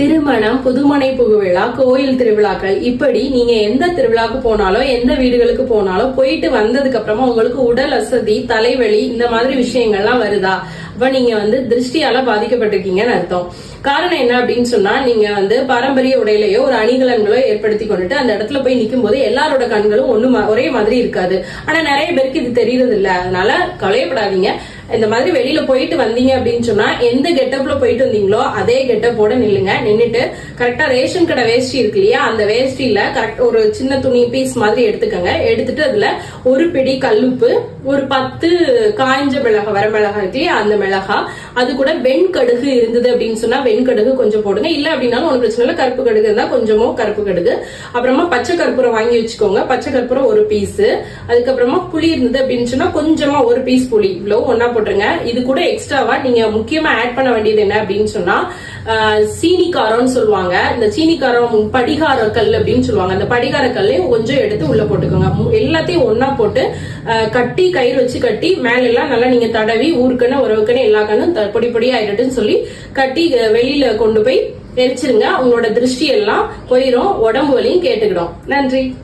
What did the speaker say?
திருமணம் புதுமனை புகுவிழா கோயில் திருவிழாக்கள் இப்படி நீங்க எந்த திருவிழாக்கு போனாலும் எந்த வீடுகளுக்கு போனாலும் போயிட்டு வந்ததுக்கு அப்புறமா உங்களுக்கு உடல் அசதி தலைவலி இந்த மாதிரி விஷயங்கள்லாம் வருதா? அப்ப நீங்க வந்து திருஷ்டியால பாதிக்கப்பட்டிருக்கீங்கன்னு அர்த்தம். காரணம் என்ன அப்படின்னு சொன்னா நீங்க வந்து பாரம்பரிய உடையிலையோ ஒரு அணிகலன்களோ ஏற்படுத்தி கொண்டுட்டு அந்த இடத்துல போய் நிக்கும் போது எல்லாரோட கண்களும் ஒண்ணு ஒரே மாதிரி இருக்காது. ஆனா நிறைய பேருக்கு இது தெரியறது இல்ல அதனால கலையப்படாதீங்க இந்த மாதிரி வெளியில போயிட்டு வந்தீங்க அப்படின்னு சொன்னா எந்த கெட்டப்ல போயிட்டு வந்தீங்களோ அதே கெட்டப்போட நில்லுங்க. நின்றுட்டு கரெக்டா ரேஷன் கடை வேஷ்டி இருக்கு இல்லையா அந்த வேஷ்டியில கரெக்ட் ஒரு சின்ன துணி பீஸ் மாதிரி எடுத்துக்கோங்க. எடுத்துட்டு அதுல ஒரு பிடி கல்லுப்பு ஒரு பத்து காய்ஞ்ச மிளகா வர மிளகா இருக்கு இல்லையா அந்த மிளகா அது கூட வெண்கடுகு இருந்தது அப்படின்னு சொன்னா வெண்கடுகு கொஞ்சம் போடுங்க. இல்ல அப்படின்னாலும் ஒன்றும் பிரச்சனை இல்லை. கருப்பு கடுகு இருந்தா கொஞ்சமோ கருப்பு கடுகு. அப்புறமா பச்சை கற்பூரம் வாங்கி வச்சுக்கோங்க. பச்சை கற்பூரம் ஒரு பீஸ் அதுக்கப்புறமா புளி இருந்தது அப்படின்னு சொன்னா கொஞ்சமா ஒரு பீஸ் புளி. இவ்வளவு ஒன்னா போட்டுருங்க. இது கூட எக்ஸ்ட்ராவா நீங்க முக்கியமா ஆட் பண்ண வேண்டியது என்ன அப்படின்னு சொன்னா சீனி காரம்னு சொல்லுவாங்க. இந்த சீனி காரம் படிகார கல் அப்படின்னு சொல்லுவாங்க. அந்த படிகார கல்லையும் கொஞ்சம் எடுத்து உள்ள போட்டுக்கோங்க. எல்லாத்தையும் ஒன்னா போட்டு கட்டி கயிறு வச்சு கட்டி மேல எல்லாம் நல்லா நீங்க தடவி ஊருக்கன்னு உறவுக்கன்னு எல்லா கண்ணும் த- பொடி பொடி ஆயிடுட்டுன்னு சொல்லி கட்டி வெளியில கொண்டு போய் எரிச்சிருங்க. உங்களோட திருஷ்டி எல்லாம் போயிரும். உடம்பு வலியும் கேட்டுக்கிடும். நன்றி.